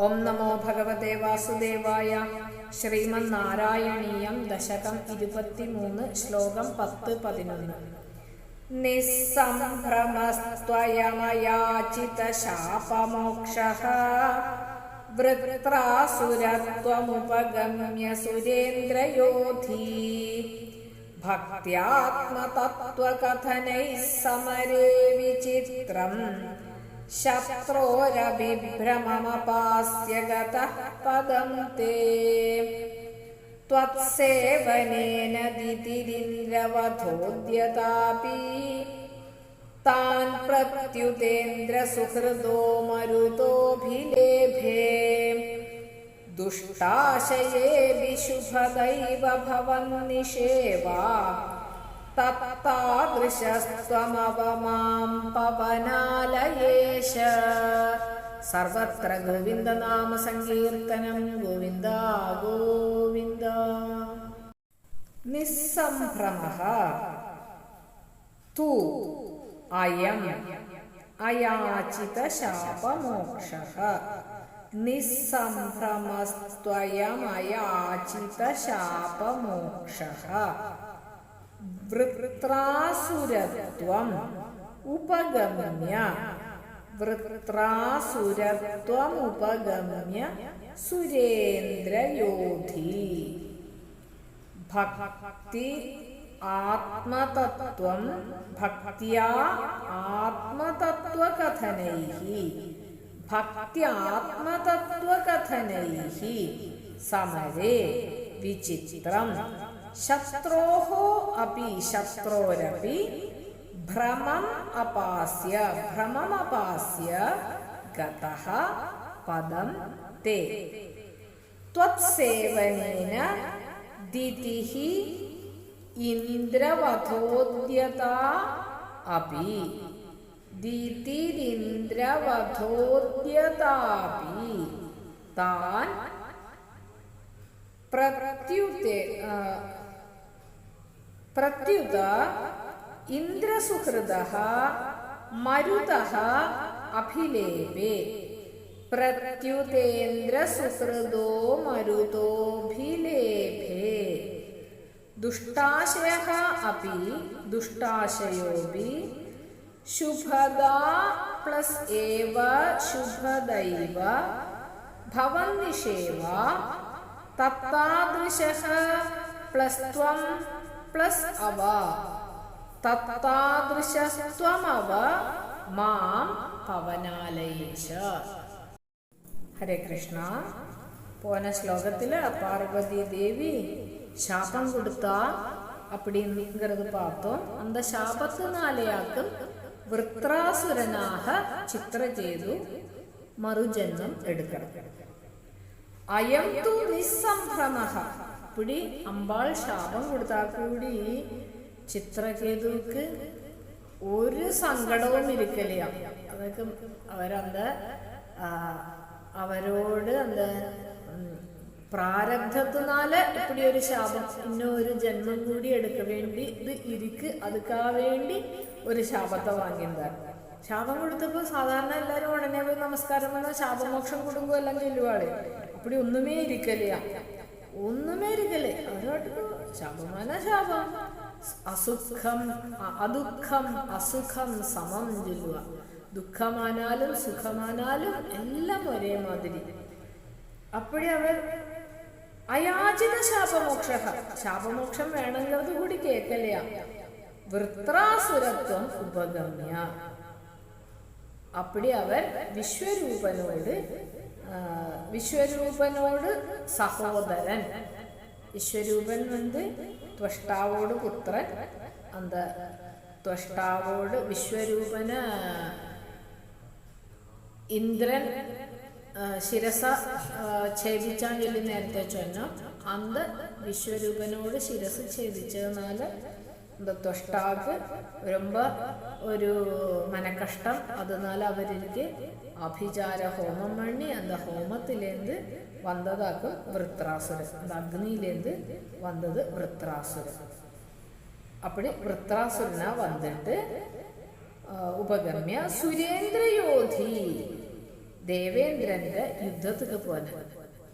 ഓം നമോ ഭഗവതേ വാസുദേവായ ശ്രീമന്നാരായണീയം ദശകം ഇരുപത്തിമൂന്ന് ശ്ലോകം പത്ത് പതിനൊന്ന്. നിസ്സംഭ്രമസ്ത്വയമയാചിതശാപമോക്ഷ. വൃത്രാസുരത്വമുപഗമ്യ സുരേന്ദ്രയോധി. ഭക്ത്യാത്മതത്വകഥനൈः സമരേ വിചിത്രम् शत्रोरभिभ्रममपास्य गतः पदं ते। त्वत्सेवनेन दितिरिन्द्रवधोद्यतापि। तान् प्रत्युतेन्द्रसुहृदो मरुतोऽभिलेभे। दुष्टाशयेऽपि शुभदैव भवन्निषेवा तत्तादृशस्त्वमवमां पवनालये। പവനാലയേശ സർവത്ര ഗോവിന്ദനാമ സങ്കീർത്തനം. ഗോവിന്ദ ഗോവിന്ദ. നിസ്സംഭ്രമ. തു അയം. അയാചിത ശാപമോക്ഷ നിസ്സംഭ്രമസ്ത്വയമയാചിത ശാപമോക്ഷ വൃത്രാസുരത്വം. ഉപഗമ്യ. വൃത്രാസുരത്വം ഉപഗമ്യ സുരേന്ദ്രയോധി. ഭക്തി ആത്മതത്വം ഭക്തിയാ ആത്മതത്വകഥനൈः ഭക്ത്യാത്മതത്വകഥനൈः സമരേ വിചിത്രം. ശത്രോः अपि भ्रमम अपास्य। भ्रमम अपास्य गतः पदं ते। त्वत्सेवनेन दितिः इन्द्रवधोद्यता अपि। दितिरिन्द्रवधोद्यतापि। तान् प्रत्युते प्रत्युत ഇന്ദ്രസുഹൃദ മരുത അഭിലേപേ. പ്രത്യുതേന്ദ്രസുഹൃദോ മരുതോഭിലേപേ ദുഷ്ടാശയ അപ്പി ദുഷ്ടാശയോപി. ശുഭദാ പ്ലസ് ഏവ ശുഭദൈവ. ഭവന്നിഷേവ. തത്താദൃശ പ്ലസ് ത്വം പ്ലസ് അവ. തത്താദൃശസ്ത്വമവ മാം പവനാലയേശ. ഹരേ കൃഷ്ണ. പോന ശ്ലോകത്തിൽ പാർവതി ദേവി ശാപം കൊടുത്താ அப்படிங்கிறது பார்த்தோம் அந்த சாபத்தினாலேயாக்கும் விருத்ராசுரனாக சித்திர செய்து மறுஜன்மம் எடுக்கிறது അയം തു നിസ്സംഭ്രമ. പിടി അമ്പാൾ ശാപം കൊടുത്താൽ കൂടി ചിത്രകേതുക്ക് ഒരു സങ്കടവും ഇരിക്കലില്ല. അതൊക്കെ അവരന്ത് അവരോട് അന്ത് പ്രാരബ്ധത്തിനാല് ഇപ്പടി ഒരു ശാപം ഇന്നും ഒരു ജന്മം കൂടി എടുക്ക വേണ്ടി ഇത് ഇരിക്ക് അതുക്കാ വേണ്ടി ഒരു ശാപത്തെ വാങ്ങിയതാണ് ശാപം കൊടുത്തപ്പോ സാധാരണ എല്ലാരും ഉടനെ പോയി നമസ്കാരം വന്നാൽ ശാപമോക്ഷം കൊടുക്കുക എല്ലാം ചെല്ലുവാളെ. അപ്പടി ഒന്നുമേ ഇരിക്കലില്ല. ഒന്നുമേ ഇരിക്കലേ. അവരോട്ട് ശാപമാന ശാപം. അസുഖം അദുഃഖം അസുഖം സമം ചൊല്ലുക. ദുഃഖമാനാലും സുഖമാനാലും എല്ലാം ഒരേ മാതിരി അപ്പോഴേ അവർ അയാചിത ശാപമോക്ഷ. ശാപമോക്ഷം വേണമെന്നത് കൂടി കേൾക്കലയ വൃത്രാസുരത്വം ഉപഗമ്യ. അപ്പടി അവർ വിശ്വരൂപനോട് വിശ്വരൂപനോട് സഹോദരൻ. വിശ്വരൂപൻ വന്ന് ത്വഷ്ടാവോട് പുത്രൻ അന്ത ത്വഷ്ടാവോട് വിശ്വരൂപന് ഇന്ദ്രൻ ശിരസ ഛേദിച്ചാൽ ചൊല്ലി നേരത്തെ ചൊന്നോ. അന്ത് വിശ്വരൂപനോട് ശിരസ് ഛേദിച്ചതിനാല് தொஷ்டாவுக்கு ரொம்ப ஒரு மன கஷ்டம் அதனால அவருக்கு அபிச்சார ஹோமம் பண்ணி அந்த ஹோமத்திலேருந்து வந்ததாக்கும் விருத்ராசுரன் அந்த அக்னியிலேருந்து வந்தது விருத்ராசுரன் அப்படி விருத்ராசுரனா வந்துட்டு உபகமிய சுரேந்திர யோதி ദേവേന്ദ്രന്റെ യുദ്ധത്തിക്ക് പോനെ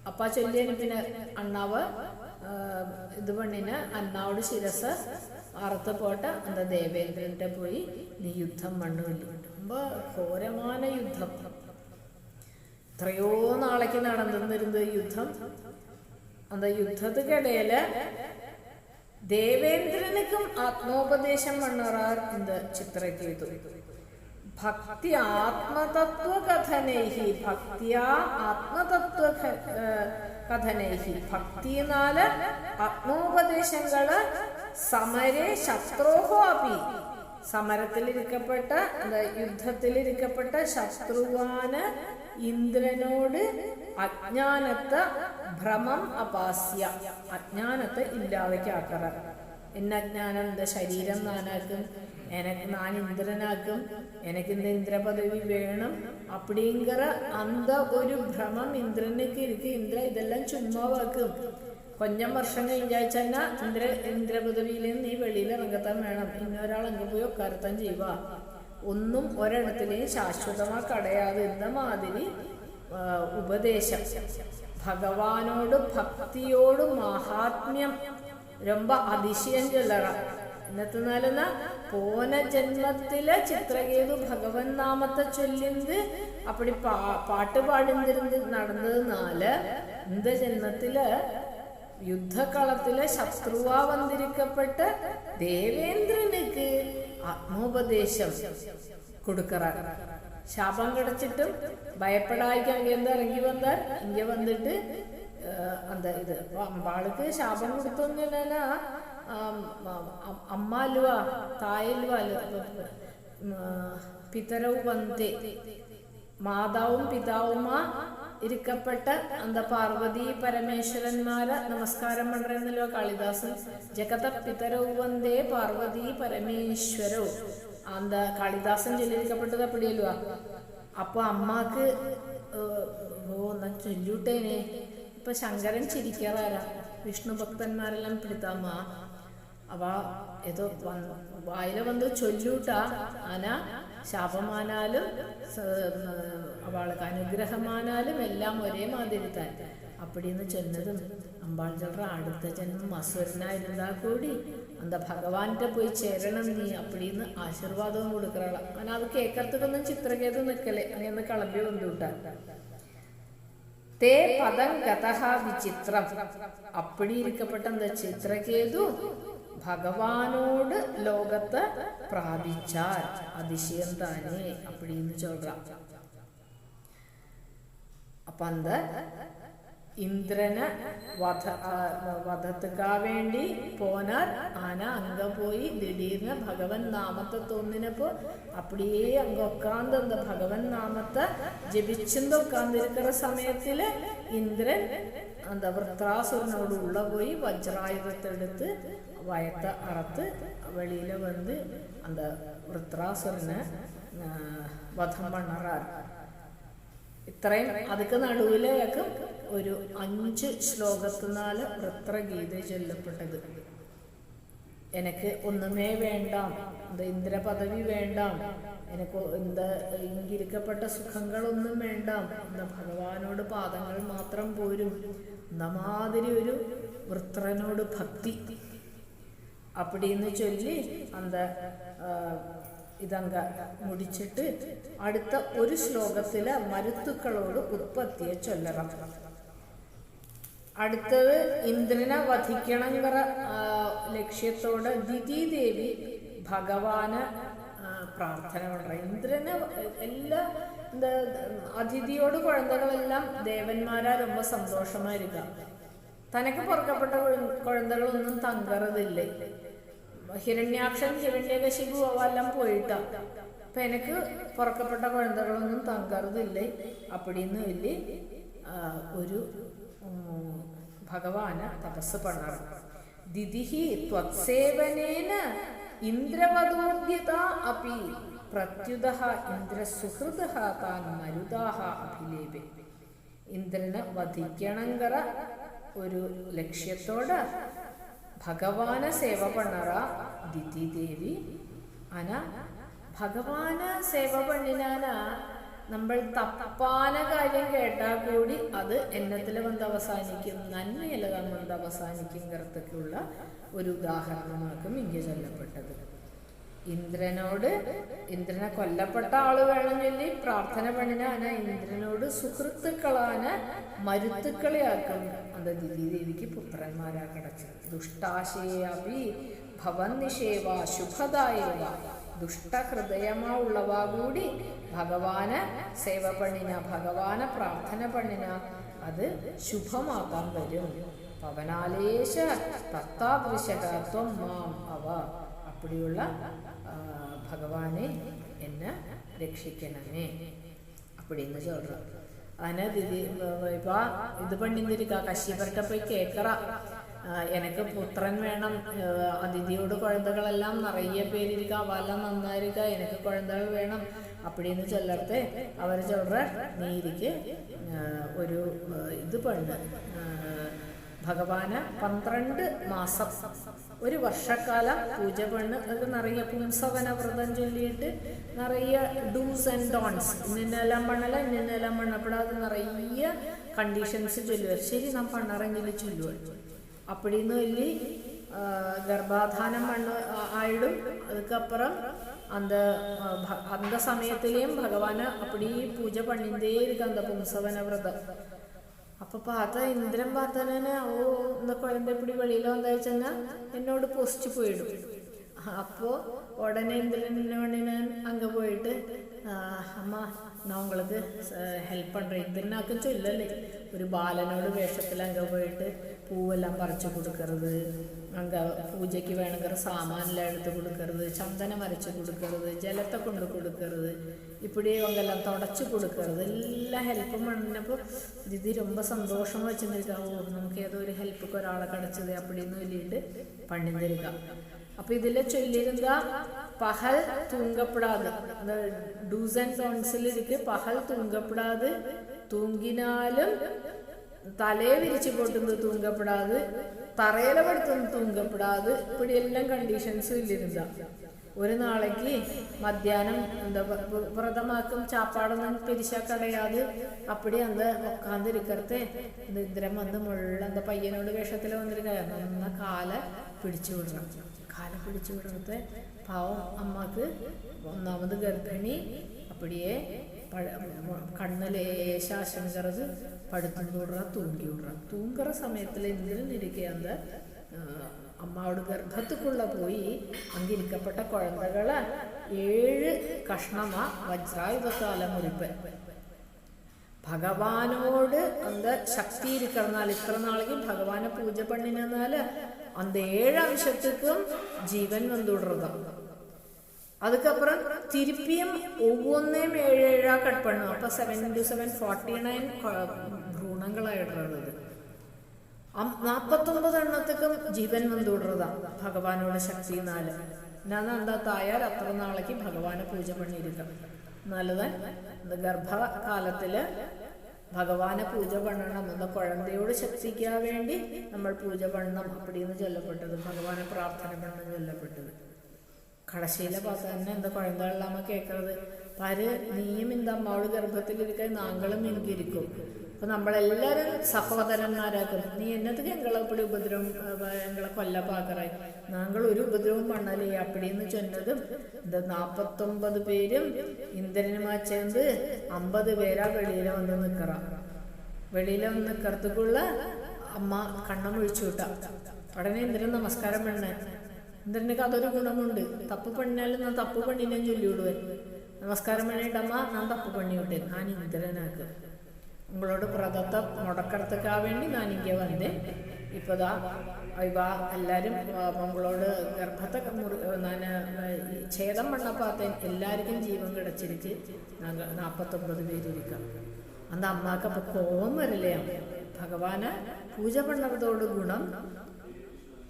അപ്പ ചൊല്ലിയന് പിന്നെ അണ്ണാവ് ഇത് പെണ്ണിന് അണ്ണാവോട് ശിരസ് അറുത്തപ്പോട്ട് എന്താ ദേവേന്ദ്രന്റെ പോയി നീ യുദ്ധം മണ്ണ് കണ്ടു. ரொம்ப ഘോരമായ യുദ്ധം. എത്രയോ നാളേക്ക് നടന്നിരുന്നത് യുദ്ധം. അന്ത യുദ്ധത്തിനിടയിൽ ദേവേന്ദ്രനക്കും ആത്മോപദേശം മണ്ണറാർ എന്ത് ചിത്രകീതു ഭക്തി ആത്മതത്വ കഥനേഹി ഭക്തിയാ ആത്മതത്വ കഥനേഹി. ഭക്തിനാല് ആത്മോപദേശങ്ങൾ സമരെ ശത്രോഹോ അപി സമരത്തിലിരിക്കപ്പെട്ട എന്താ യുദ്ധത്തിലിരിക്കപ്പെട്ട ശത്രുവാന് ഇന്ദ്രനോട് അജ്ഞാനത്തെ ഭ്രമം അപാസ്യ അജ്ഞാനത്തെ ഇല്ലാതെക്കാക്കറ എന്ന അജ്ഞാനം എന്താ ശരീരം നാനാക്കും എനക്ക് ഞാൻ ഇന്ദ്രനാക്കും എനിക്ക് இந்த ഇന്ദ്ര പദവി വേണം அப்படிங்கிற அந்த ഒരു ഭ്രമം ഇന്ദ്രനക്ക് ഇരിക്കും ഇന്ദ്ര ഇതെല്ലാം ചുമ്മാവാക്കും കൊഞ്ചം വർഷം കഴിഞ്ഞാഴ്ച ഇന്ദ്ര ഇന്ദ്രപദവിയിൽ നിന്ന് നീ വെളിയിൽ ഇറങ്ങത്താൻ വേണം ഇന്നൊരാൾ അങ്ങ് പോയി ഒക്കാരത്താൻ ചെയ്യുക ഒന്നും ഒരിടത്തിലെയും ശാശ്വതമാ കടയാതെ എന്ന മാതിരി ആ, ഉപദേശം ഭഗവാനോട് ഭക്തിയോട് മഹാത്മ്യം ரொம்ப அதிசயம் சொல்லற എന്നത്തിനാലെന്ന പോന ജന്മത്തില് ചിത്രകേതു ഭഗവൻ നാമത്തെ ചൊല്ലിന്ത് അപ്പടി പാ പാട്ട് പാടിന്തിരുന്ന് നടന്നതിനാല് இந்த ജന്മത്തില് യുദ്ധകളത്തിലെ ശത്രുവാ വന്നിരിക്കപ്പെട്ട് ദേവേന്ദ്രനുക്ക് ആത്മോപദേശം കൊടുക്കറ ശാപം കിടച്ചിട്ടും ഭയപ്പെടായിക്കാങ്ക എന്താ ഇറങ്ങി വന്നാൽ? ഇങ്ങ വന്നിട്ട് എന്താ ഇത്? അമ്പാൾക്ക് ശാപം കൊടുത്തു கொடுத்தோம்னு என்னன்னா அம்மா அல்வா വന്തേ அல்வா பித்தரவு ഇരിക്കപ്പെട്ട അന്ത പാർവതി പരമേശ്വരന്മാരെ നമസ്കാരം പண்றேന്നല്ലോ കാളിദാസൻ. ജഗത പിതരവ് വന്ദേ പാർവതി പരമേശ്വരോ. അന്ത കാളിദാസൻ ചൊല്ലിരിക്കപ്പെട്ടത് അപ്പടിയല്ലോ അപ്പൊ അമ്മാക്ക് ഓ എന്നാ ചൊല്ലൂട്ടേനെ ഇപ്പൊ ശങ്കരൻ ചിരിക്കാറാരാ? വിഷ്ണു ഭക്തന്മാരെല്ലാം പിടുത്താമ്മ. അവ ഏതോ വായില വന്ന് ചൊല്ലൂട്ടാ ആന ശാപമാനാലും അവൾക്ക് അനുഗ്രഹമാനാലും എല്ലാം ഒരേ മാതിരി തന്നെ. അപ്പടിന്ന് ചെന്നതും അമ്പാൾ അടുത്ത ജന്മം അസുരനായിരുന്നാ കൂടി അന്ത ഭഗവാന്റെ പോയി ചേരണം നീ അപ്പടിന്ന് ആശീർവാദവും കൊടുക്കറള. അങ്ങനെ അത് കേക്കറത്തുക്കൊന്നും ചിത്രകേതു നിക്കലേ. അങ്ങനെ കളമ്പി കൊണ്ടുവിട്ടാ. തേ പദം ഗതഹ വിചിത്രം. അപ്പടി ഇരിക്കപ്പെട്ട എന്താ ചിത്രകേതു ഭഗവാനോട് ലോകത്ത് പ്രാപിച്ചാൽ അതിശയം താനേ അപ്പടിന്ന് ചൊല്ലാം അപ്പൊ അന്ത ഇന്ദ്രന് വധ ആ, വധത്തുക്കാ വേണ്ടി പോനാൽ ആന അങ്ക പോയി ദിടീർന്ന് ഭഗവൻ നാമത്തെ തോന്നിനപ്പോ അപ്പടിയേ അങ്ക ഉക്കാന്ത് அந்த ഭഗവൻ നാമത്തെ ജപിച്ചുണ്ട് ഉക്കാന്നിരിക്കുന്ന സമയത്തില് ഇന്ദ്രൻ அந்த വൃത്രാസുരനോട് ഉള്ള പോയി വജ്രായുധത്തെടുത്ത് വയത്ത അറത്ത് വെളിയില വന്ന് அந்த വൃത്രാസുരനെ ആ, വധം പണ്ണറാറ് ഇത്രയും അതിക്ക് നടുവിലേക്ക് ഒരു അഞ്ച് ശ്ലോകത്തിനാല് വൃത്ര ഗീത ചൊല്ലപ്പെട്ടത്. എനിക്ക് ഒന്നുമേ വേണ്ട. എന്താ ഇന്ദ്രപദവി വേണ്ട. എനിക്ക് എന്താ ഇരിക്കപ്പെട്ട സുഖങ്ങളൊന്നും വേണ്ട. എന്താ ഭഗവാനോട് പാദങ്ങൾ മാത്രം പോരും. നമാതിരി ഒരു വൃത്രനോട് ഭക്തി. അപ്പടിന്ന് ചൊല്ലി അന്ത ഇതങ്ക മുടിച്ചിട്ട് അടുത്ത ഒരു ശ്ലോകത്തിലെ മരുത്തുക്കളോട് ഉത്പത്തിയെ ചൊല്ലണം. അടുത്തത് ഇന്ദ്രനെ വധിക്കണങ്കറ ലക്ഷ്യത്തോടെ ദേവി ഭഗവാന് പ്രാർത്ഥന പண்ற ഇന്ദ്രനെ എല്ലാ എന്താ അതിഥിയോട് കുഴന്തകളെല്ലാം ദേവന്മാരാ ரொம்ப സന്തോഷമായിരിക്കാം. തനക്ക് പുറക്കപ്പെട്ട കുഴന്തകളൊന്നും തങ്കറതില്ലേ? ഹിരണ്യാക്ഷൻ ഹിരണ്യകശിപു എല്ലാം പോയിട്ടാ. അപ്പൊ എനിക്ക് പുറക്കപ്പെട്ട കുഴന്തകളൊന്നും തങ്കറുതില്ലേ? അപ്പടിന്ന് വലിയ ഒരു ഭഗവാന് തപസ് പണ്ണണം ദിദിഹി ത്വത്സേവനേന ഇന്ദ്രവദോദ്യത അപി പ്രത്യുത ഇന്ദ്രസുഹൃദ താൻ മരുതാഹ അഭിലേപെ. ഇന്ദ്രനെ വധിക്കണങ്കറ ഒരു ലക്ഷ്യത്തോടെ ഭഗവാനെ സേവ പണ്ണറ ദിതി ദേവി അന ഭഗവാന സേവ പണ്ണിനാന. നമ്മൾ തപ്പാന കാര്യം കേട്ടാൽ കൂടി അത് എന്നത്തിലെ വന്ന് അവസാനിക്കും. നന്മയിലെ വന്ന് അവസാനിക്കും കറുത്തൊക്കെയുള്ള ഒരു ഉദാഹരണമാക്കും ഇങ്ങനെ ചൊല്ലപ്പെട്ടത്. ഇന്ദ്രനോട് ഇന്ദ്രനെ കൊല്ലപ്പെട്ട ആൾ വേണം ചൊല്ലി പ്രാർത്ഥന പണിനാന ഇന്ദ്രനോട് സുഹൃത്തുക്കളാന മരുത്തുക്കളെ ആക്കും അത് ദിതിദേവിക്ക് പുത്രന്മാരാ കിടച്ചു ദുഷ്ടാശയാപി ഭവൻ നിഷേവ ശുഭദായവ ദുഷ്ടഹൃദയമാ ഉള്ളവാ കൂടി ഭഗവാന് സേവ പണിന ഭഗവാന് പ്രാർത്ഥന പണിന. അത് ശുഭമാക്കാൻ വരും. പവനാലേശ തത്താദൃശകത്വം മാം അവ. അപ്പടിയുള്ള ഭഗവാനെ എന്നെ രക്ഷിക്കണമേ. അപ്പടിന്ന് ചൊല്ലാം. അനത് ഇപ്പൊ ഇത് പണ്ടിന്തിരിക്ക കശിപരട്ട പോയി കേക്കറ. എനക്ക് പുത്രൻ വേണം. അതിഥിയോട് കുഴന്തകളെല്ലാം നിറയെ പേരിരിക്ക. അവെല്ലാം നന്നായിരിക്ക. എനിക്ക് കുഴന്തകൾ വേണം. അപ്പടിന്ന് ചൊല്ലത്തെ അവരെ ചൊല്ല. നീരിക്ക് ഒരു ഇത് പണ്ട് ഭഗവാന് പന്ത്രണ്ട് മാസം. ഒരു വർഷക്കാലം പൂജ പണ്ണ് അത് നിറയെ പുംസവന വ്രതം ചൊല്ലിയിട്ട് നിറയെ ഡൂസ് ആൻഡ് ഡോൺസ് ഇന്നെല്ലാം പണ്ണല ഇന്നെല്ലാം പണ്ണപ്പെടാതെ നിറയെ കണ്ടീഷൻസ് ചൊല്ലുക ശരി നാം പണ്ണറെങ്കിൽ ചൊല്ലുക അപ്പടിന്ന് ചൊല്ലി ആ, ഗർഭാധാനം പണ്ണ് ആ- ആയിടും അതുക്കപ്പുറം அந்த ആ, ഭ- அந்த സമയത്തിലെയും ഭഗവാന് അപ്പടി പൂജ പണിന്തേ ഇരിക്കും அந்த പുംസവന വ്രതം അപ്പൊ പാത്ത ഇന്ദ്രൻ പാത്തനെ ഓ ഇന്ന് കുഴമ്പപ്പിടി വെളിയിലോ എന്താ വെച്ചാൽ എന്നോട് പോസ്റ്റ് പോയിടും. അപ്പോ ഉടനെ ഇന്ദ്രൻ എന്നെ ഞാൻ അങ്ങ് പോയിട്ട് അമ്മ நான் ഹെൽപ്പ് ஹெல்ப் பண்ணுறேன் ഇതിനൊക്കെ ചൊല്ലല്ലേ. ഒരു ബാലനോട് വേഷത്തിൽ അങ്ങ് പോയിട്ട് പൂവെല്ലാം പറിച്ച് കൊടുക്കരുത്. അങ്ങ് പൂജയ്ക്ക് വേണമെങ്കിൽ സാമാനെല്ലാം എടുത്ത് കൊടുക്കരുത്. ചന്ദനം വരച്ച് കൊടുക്കരുത്. ജലത്തെ കൊണ്ട് കൊടുക്കരുത്. ഇപ്പോഴേ അങ്ങെല്ലാം തുടച്ച് കൊടുക്കരുത്. എല്ലാ ഹെൽപ്പും വന്നപ്പോൾ ദിദി ரொம்ப സന്തോഷം വെച്ച് ഓ നമുക്ക് ഏതോ ഒരു ഹെൽപ്പൊക്കെ ഒരാളെ കിടച്ചത് അപ്പടിന്ന് പണി തരിക അപ്പോൾ ഇതിൽ ചൊല്ലിരുന്ന പഹൽ തൂങ്കപ്പെടാതെ ഡൂസ് ആൻഡ് കോൺസിലിരിക്ക് പഹൽ തൂങ്കപ്പെടാതെ തൂങ്ങിനാലും തലയെ വിരിച്ചു പൊട്ടുന്നത് തൂങ്കപ്പെടാതെ തറയില പെടുത്തുന്നത് തൂങ്കപ്പെടാതെ ഇപ്പടി എല്ലാം കണ്ടീഷൻസും ഇല്ലിരുന്ന. ഒരു നാളേക്ക് മധ്യാഹ്നം എന്താ വ്രതമാക്കും ചാപ്പാടൊന്നും പിരിച്ചാ കടയാതെ അപ്പടി അന്ന് ഉക്കാന്തിരിക്കത്തെ നിദ്രം വന്ന് മുള്ള എന്താ പയ്യനോട് വേഷത്തിൽ വന്നിരിക്കുക കാല പിടിച്ചു വിടണം. കാല പിടിച്ചു വിടണത്തെ പാവം അമ്മയ്ക്ക് ഒന്നാമത് ഗർഭിണി അപ്പടിയെ കണ്ണ് ലേശാശങ്കറത് പടുത്തും വിടുക തൂങ്കി വിടുക തൂങ്കറ സമയത്തിൽ എന്തിനും ഇരിക്കുക അമ്മാവോട് ഗർഭത്തുക്കുള്ള പോയി അങ്കിരിക്കപ്പെട്ട കുഴന്തകൾ ഏഴ് കഷ്ണമാ വജ്രായുധത്താല മുറിപ്പ്. ഭഗവാനോട് അന്ത ശക്തി ഇരിക്കറന്നാൽ ഇത്ര നാളെങ്കിൽ ഭഗവാനെ പൂജ പണിനാല് அந்த ஏழு அம்சத்துக்கும் ஜீவன் வந்துடுறதாம் அதுக்கப்புறம் திருப்பியும் ஒவ்வொன்றையும் ஏழு ஏழா கட் பண்ணும் அப்போ seven into seven forty nine ഭ്രൂണങ്ങളായിട്ടുള്ളത് നാൽപ്പത്തൊമ്പത് എണ്ണത്തേക്കും ജീവൻ വന്നുവിടുന്നതാ ഭഗവാനോട് ശക്തി നാല് ഞാൻ എന്താ തായാൽ അത്ര നാളേക്ക് ഭഗവാനെ പൂജ പണിയിരിക്കാം നല്ലതാൻ இந்த ഗർഭകാലത്തില് ഭഗവാനെ പൂജ പണണം എന്ന കുഴന്തയോട് ശക്തിക്കാൻ വേണ്ടി നമ്മൾ പൂജ പണ്ണണം അപ്പടിയെന്ന് ചൊല്ലപ്പെട്ടത് ഭഗവാനെ പ്രാർത്ഥന പണ്ണം ചൊല്ലപ്പെട്ടത്. കടശയിലെ തന്നെ എന്താ കുഴന്തകളിലാമ കേൾക്കുന്നത് പാര് നീയും ഇന്ത അമ്മാവൾ ഗർഭത്തിലിരിക്കാൻ നാങ്ങളും എനിക്കിരിക്കും അപ്പൊ നമ്മളെല്ലാരും സഹോദരന്മാരാക്കും. നീ എന്നത്തേക്ക് എങ്ങളെ ഇപ്പിടി ഉപദ്രവം എങ്ങളെ കൊല്ല പാക്കറായി നാങ്കൾ ഒരു ഉപദ്രവം പണ്ണലേ അപ്പടിയെന്ന് ചെന്നതും എന്താ നാപ്പത്തൊമ്പത് പേരും ഇന്ദ്രനുമാ ചേർന്ന് അമ്പത് പേരാ വെളിയിലെ വന്ന് നിക്കറ. വെളിയിലെ വന്ന് നിൽക്കറത്തുക്കുള്ള അമ്മ കണ്ണം ഒഴിച്ചു വിട്ട. ഉടനെ ഇന്ദ്രൻ നമസ്കാരം പെണ്ണേ ഇന്ദ്രനൊക്കെ അതൊരു ഗുണമുണ്ട്. തപ്പ് പെണ്ണാലും ഞാൻ തപ്പ് പെണ്ണിനെ ചൊല്ലി ചൊല്ലിവിടുവേ നമസ്കാരം വേണ്ടിയിട്ടമ്മ ഞാൻ തപ്പ് പണിയോട്ടെ ഞാൻ ഇന്ദ്രനാക്ക്. ഉങ്ങളോട് പ്രദത്ത മുടക്കടത്തക്കാൻ വേണ്ടി ഞാൻ ഇങ്ങനെ വന്നേ. ഇപ്പതാ ഇവാ എല്ലാവരും മംഗളോട് ഗർഭത്തെ മുറി ഞാൻ ഛേദം പണ്ടപ്പാത്ത എല്ലാവർക്കും ജീവൻ കിടച്ചിരിച്ച് നാൽപ്പത്തൊമ്പത് പേരിരിക്കാം അന്ന് അമ്മാക്കപ്പം കോപം വരില്ലേ. ഭഗവാന് പൂജ പണ്ടതോട് ഗുണം.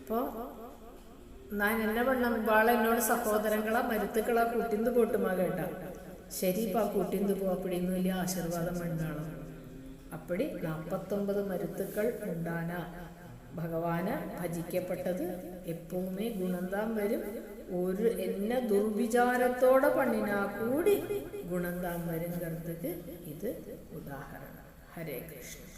ഇപ്പോൾ നാൻ എന്നെ വണ്ണം വാള എന്നോട് സഹോദരങ്ങളാ മരുത്തുക്കളാ കൂട്ടിന്ത് പോട്ടുമാ കേട്ടാ. ശരി ഇപ്പം ആ കൂട്ടിന്ത് പോപ്പിടിന്ന് വലിയ ആശീർവാദം ഉണ്ടാണ് അപ്പടി നാൽപ്പത്തൊമ്പത് മരുത്തുക്കൾ ഉണ്ടാന ഭഗവാന് ഭജിക്കപ്പെട്ടത് എപ്പോഴുമേ ഗുണന്താം വരും. ഒരു എന്നെ ദുർവിചാരത്തോടെ പണിനാ കൂടി ഗുണന്താം വരും കരുത്തത് ഇത് ഉദാഹരണം. ഹരേ കൃഷ്ണ.